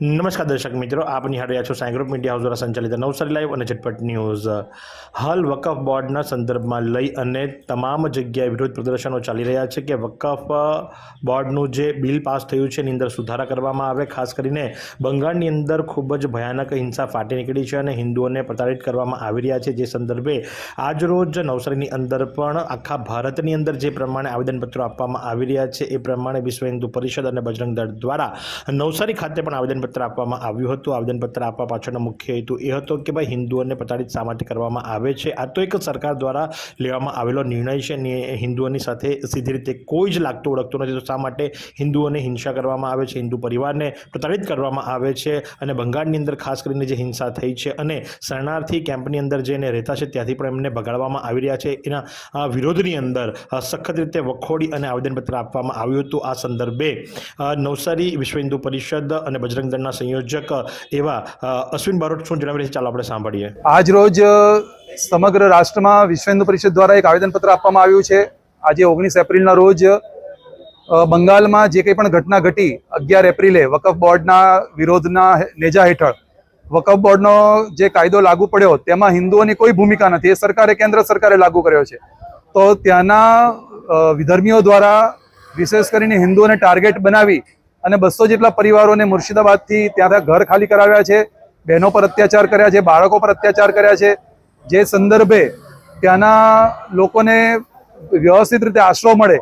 નમસ્કાર દર્શક મિત્રો, આપ નિહાળ્યા છો સાંઈ ગ્રુપ મીડિયા હાઉસ દ્વારા સંચાલિત નવસારી લાઈવ અને ઝટપટ ન્યૂઝ. હાલ વકફ બોર્ડના સંદર્ભમાં લઈ અને તમામ જગ્યાએ વિરોધ પ્રદર્શનો ચાલી રહ્યા છે કે વકફ બોર્ડનું જે બિલ પાસ થયું છે એની અંદર સુધારા કરવામાં આવે, ખાસ કરીને બંગાળની અંદર ખૂબ જ ભયાનક હિંસા ફાટી નીકળી છે અને હિન્દુઓને પ્રતાડિત કરવામાં આવી રહ્યા છે. જે સંદર્ભે આજરોજ નવસારીની અંદર પણ આખા ભારતની અંદર જે પ્રમાણે આવેદનપત્રો આપવામાં આવી રહ્યા છે, એ પ્રમાણે વિશ્વ હિન્દુ પરિષદ અને બજરંગ દળ દ્વારા નવસારી ખાતે પણ આવેદનપત્ર આપવામાં આવ્યું હતું. આવેદનપત્ર આપવા પાછળનો મુખ્ય હેતુ એ હતો કે ભાઈ હિન્દુઓને પ્રતાડિત શા માટે કરવામાં આવે છે? આ તો એક સરકાર દ્વારા લેવામાં આવેલો નિર્ણય છે. હિન્દુઓની સાથે સીધી રીતે કોઈ જ લાગતું ઓળખતું નથી. તો શા માટે હિન્દુઓને હિંસા કરવામાં આવે છે? હિન્દુ પરિવારને પ્રતાડિત કરવામાં આવે છે. અને બંગાળની અંદર ખાસ કરીને જે હિંસા થઈ છે અને શરણાર્થી કેમ્પની અંદર જઈને રહેતા છે, ત્યાંથી પણ એમને ભગાડવામાં આવી રહ્યા છે. એના વિરોધની અંદર સખત રીતે વખોડી અને આવેદનપત્ર આપવામાં આવ્યું હતું. આ સંદર્ભે નવસારી વિશ્વ હિન્દુ પરિષદ અને બજરંગ દળના સંયોજક, એવા અશ્વિન બારોટ શું જણાવી રહ્યા ચાલો આપણે સાંભળીએ. આજ રોજ સમગ્ર રાષ્ટ્રમાં વિશ્વ હિન્દુ પરિષદ દ્વારા એક આવેદનપત્ર આપવામાં આવ્યું છે. આજે ઓગણીસ એપ્રિલના રોજ બંગાળમાં જે કંઈ પણ ઘટના ઘટી, અગિયાર એપ્રિલે વકફ બોર્ડના વિરોધના નેજા હેઠળ વકફ બોર્ડનો જે કાયદો લાગુ પડ્યો, તેમાં હિન્દુઓની કોઈ ભૂમિકા નથી. એ સરકારે, કેન્દ્ર સરકારે લાગુ કર્યો છે. તો ત્યાંના વિધર્મીઓ દ્વારા વિશેષ કરીને હિન્દુઓને ટાર્ગેટ બનાવી અને બસો જેટલા પરિવારોને મુર્શિદાબાદથી ત્યાં ઘર ખાલી કરાવ્યા છે, બહેનો પર અત્યાચાર કર્યા છે, બાળકો પર અત્યાચાર કર્યા છે. જે સંદર્ભે ત્યાંના લોકોને વ્યવસ્થિત રીતે આશરો મળે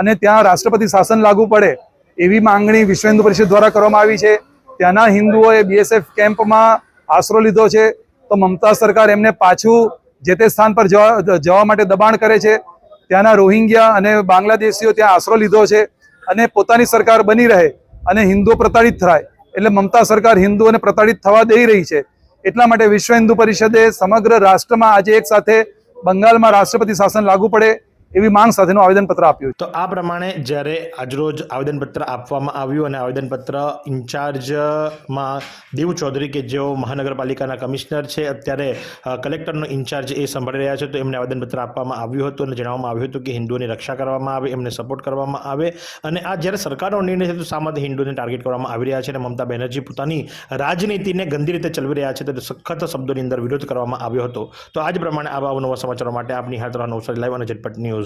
અને ત્યાં રાષ્ટ્રપતિ શાસન લાગુ પડે એવી માંગણી વિશ્વ હિન્દુ પરિષદ દ્વારા કરવામાં આવી છે. ત્યાંના હિન્દુઓએ બીએસએફ કેમ્પમાં આશરો લીધો છે. તો મમતા સરકાર એમને પાછું જે તે સ્થાન પર જવા માટે દબાણ કરે છે. ત્યાંના રોહિંગ્યા અને બાંગ્લાદેશીઓ ત્યાં આશરો લીધો છે. અને પોતાની સરકાર બની રહે અને હિન્દુઓ પ્રતાડિત થાય, એટલે મમતા સરકાર હિન્દુઓને પ્રતાડિત થવા દઈ રહી છે. એટલા માટે વિશ્વ હિન્દુ પરિષદે સમગ્ર રાષ્ટ્રમાં આજે એક સાથે બંગાળમાં રાષ્ટ્રપતિ શાસન લાગુ પડે એવી માંગ સાથેનું આવેદનપત્ર આપ્યું તો આ પ્રમાણે જ્યારે આજરોજ આવેદનપત્ર આપવામાં આવ્યું અને આવેદનપત્ર ઇન્ચાર્જમાં દેવ ચૌધરી કે જેઓ મહાનગરપાલિકાના કમિશનર છે, અત્યારે કલેક્ટરનો ઇન્ચાર્જ એ સંભાળી રહ્યા છે, તો એમને આવેદનપત્ર આપવામાં આવ્યું હતું અને જણાવવામાં આવ્યું હતું કે હિન્દુઓની રક્ષા કરવામાં આવે, એમને સપોર્ટ કરવામાં આવે અને આ જ્યારે સરકારનો નિર્ણય છે, તો શા માટે હિન્દુઓને ટાર્ગેટ કરવામાં આવી રહ્યા છે અને મમતા બેનર્જી પોતાની રાજનીતિને ગંદી રીતે ચલાવી રહ્યા છે, તો સખત શબ્દોની અંદર વિરોધ કરવામાં આવ્યો હતો. તો આજ પ્રમાણે આવા નવા સમાચારો માટે આપની હાથ રહો નવસારી લાઈવ અને ઝટપટ ન્યૂઝ.